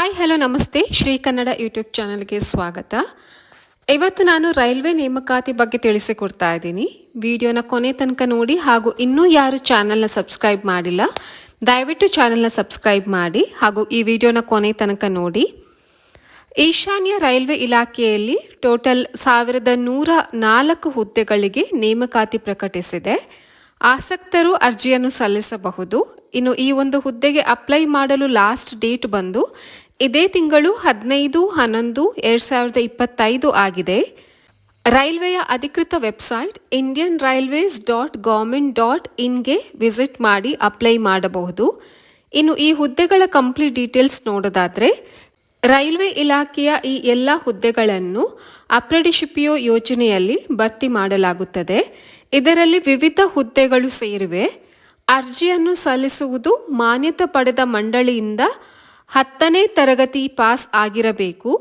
Hi hello ನಮಸ್ತೆ Shri Kannada YouTube ಚಾನಲ್ಗೆ ಸ್ವಾಗತ. ಇವತ್ತು ನಾನು ರೈಲ್ವೆ ನೇಮಕಾತಿ ಬಗ್ಗೆ ತಿಳಿಸಿಕೊಡ್ತಾ ಇದ್ದೀನಿ. ವಿಡಿಯೋನ ಕೊನೆ ತನಕ ನೋಡಿ ಹಾಗೂ ಇನ್ನೂ ಯಾರು ಚಾನಲ್ನ ಸಬ್ಸ್ಕ್ರೈಬ್ ಮಾಡಿಲ್ಲ, ದಯವಿಟ್ಟು ಚಾನಲ್ನ ಸಬ್ಸ್ಕ್ರೈಬ್ ಮಾಡಿ ಹಾಗೂ ಈ ವಿಡಿಯೋನ ಕೊನೆ ತನಕ ನೋಡಿ. ಈಶಾನ್ಯ ರೈಲ್ವೆ ಇಲಾಖೆಯಲ್ಲಿ ಟೋಟಲ್ ಸಾವಿರದ ನೂರ ನಾಲ್ಕು ಹುದ್ದೆಗಳಿಗೆ ನೇಮಕಾತಿ ಪ್ರಕಟಿಸಿದೆ. ಆಸಕ್ತರು ಅರ್ಜಿಯನ್ನು ಸಲ್ಲಿಸಬಹುದು. ಇನ್ನು ಈ ಒಂದು ಹುದ್ದೆಗೆ ಅಪ್ಲೈ ಮಾಡಲು ಲಾಸ್ಟ್ ಡೇಟ್ ಬಂದು ಇದೇ ತಿಂಗಳು ಹದಿನೈದು, ಹನ್ನೊಂದು, ಎರಡ್ ಸಾವಿರದ ಇಪ್ಪತ್ತೈದು ಆಗಿದೆ. ರೈಲ್ವೆಯ ಅಧಿಕೃತ website Indian railways dot government dot ಇನ್ಗೆ visit ಮಾಡಿ ಅಪ್ಲೈ ಮಾಡಬಹುದು. ಇನ್ನು ಈ ಹುದ್ದೆಗಳ ಕಂಪ್ಲೀಟ್ ಡೀಟೇಲ್ಸ್ ನೋಡೋದಾದರೆ, ರೈಲ್ವೆ ಇಲಾಖೆಯ ಈ ಎಲ್ಲ ಹುದ್ದೆಗಳನ್ನು ಅಪ್ರೆಡಿಶಿಪಿಯೋ ಯೋಜನೆಯಲ್ಲಿ ಭರ್ತಿ ಮಾಡಲಾಗುತ್ತದೆ. ಇದರಲ್ಲಿ ವಿವಿಧ ಹುದ್ದೆಗಳು ಸೇರಿವೆ. ಅರ್ಜಿಯನ್ನು ಸಲ್ಲಿಸುವುದು ಮಾನ್ಯತೆ ಪಡೆದ ಮಂಡಳಿಯಿಂದ ಹತ್ತನೇ ತರಗತಿ ಪಾಸ್ ಆಗಿರಬೇಕು.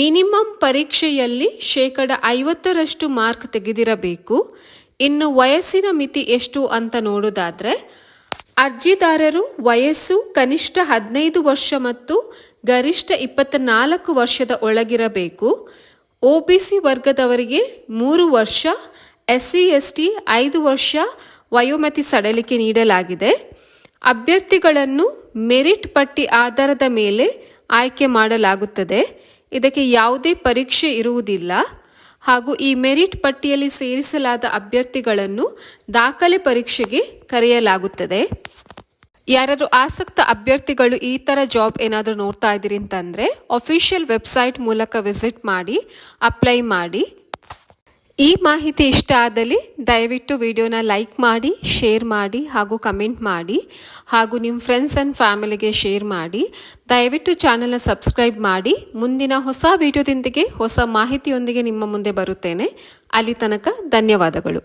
ಮಿನಿಮಮ್ ಪರೀಕ್ಷೆಯಲ್ಲಿ ಶೇಕಡ ಐವತ್ತರಷ್ಟು ಮಾರ್ಕ್ ತೆಗೆದಿರಬೇಕು. ಇನ್ನು ವಯಸ್ಸಿನ ಮಿತಿ ಎಷ್ಟು ಅಂತ ನೋಡೋದಾದರೆ, ಅರ್ಜಿದಾರರು ವಯಸ್ಸು ಕನಿಷ್ಠ ಹದಿನೈದು ವರ್ಷ ಮತ್ತು ಗರಿಷ್ಠ ಇಪ್ಪತ್ನಾಲ್ಕು ವರ್ಷದ ಒಳಗಿರಬೇಕು. ಒ ಬಿ ಸಿ ವರ್ಗದವರಿಗೆ ಮೂರು ವರ್ಷ ಎಸ್ ಸಿ ಎಸ್ ಟಿ ಐದು ವರ್ಷ ವಯೋಮತಿ ಸಡಲಿಕೆ ನೀಡಲಾಗಿದೆ. ಅಭ್ಯರ್ಥಿಗಳನ್ನು ಮೆರಿಟ್ ಪಟ್ಟಿ ಆಧಾರದ ಮೇಲೆ ಆಯ್ಕೆ ಮಾಡಲಾಗುತ್ತದೆ. ಇದಕ್ಕೆ ಯಾವುದೇ ಪರೀಕ್ಷೆ ಇರುವುದಿಲ್ಲ. ಹಾಗೂ ಈ ಮೆರಿಟ್ ಪಟ್ಟಿಯಲ್ಲಿ ಸೇರಿಸಲಾದ ಅಭ್ಯರ್ಥಿಗಳನ್ನು ದಾಖಲೆ ಪರೀಕ್ಷೆಗೆ ಕರೆಯಲಾಗುತ್ತದೆ. ಯಾರಾದರೂ ಆಸಕ್ತ ಅಭ್ಯರ್ಥಿಗಳು ಈ ಥರ ಜಾಬ್ ಏನಾದರೂ ನೋಡ್ತಾ ಇದ್ದೀರಿ ಅಂತಂದರೆ ಅಫಿಷಿಯಲ್ ವೆಬ್ಸೈಟ್ ಮೂಲಕ ವಿಸಿಟ್ ಮಾಡಿ ಅಪ್ಲೈ ಮಾಡಿ. ಈ ಮಾಹಿತಿ ಇಷ್ಟ ಆದಲ್ಲಿ ದಯವಿಟ್ಟು ವಿಡಿಯೋನ ಲೈಕ್ ಮಾಡಿ, ಶೇರ್ ಮಾಡಿ ಹಾಗೂ ಕಮೆಂಟ್ ಮಾಡಿ ಹಾಗೂ ನಿಮ್ಮ ಫ್ರೆಂಡ್ಸ್ ಆ್ಯಂಡ್ ಫ್ಯಾಮಿಲಿಗೆ ಶೇರ್ ಮಾಡಿ. ದಯವಿಟ್ಟು ಚಾನಲ್ನ ಸಬ್ಸ್ಕ್ರೈಬ್ ಮಾಡಿ. ಮುಂದಿನ ಹೊಸ ವಿಡಿಯೋದೊಂದಿಗೆ, ಹೊಸ ಮಾಹಿತಿಯೊಂದಿಗೆ ನಿಮ್ಮ ಮುಂದೆ ಬರುತ್ತೇನೆ. ಅಲ್ಲಿ ತನಕ ಧನ್ಯವಾದಗಳು.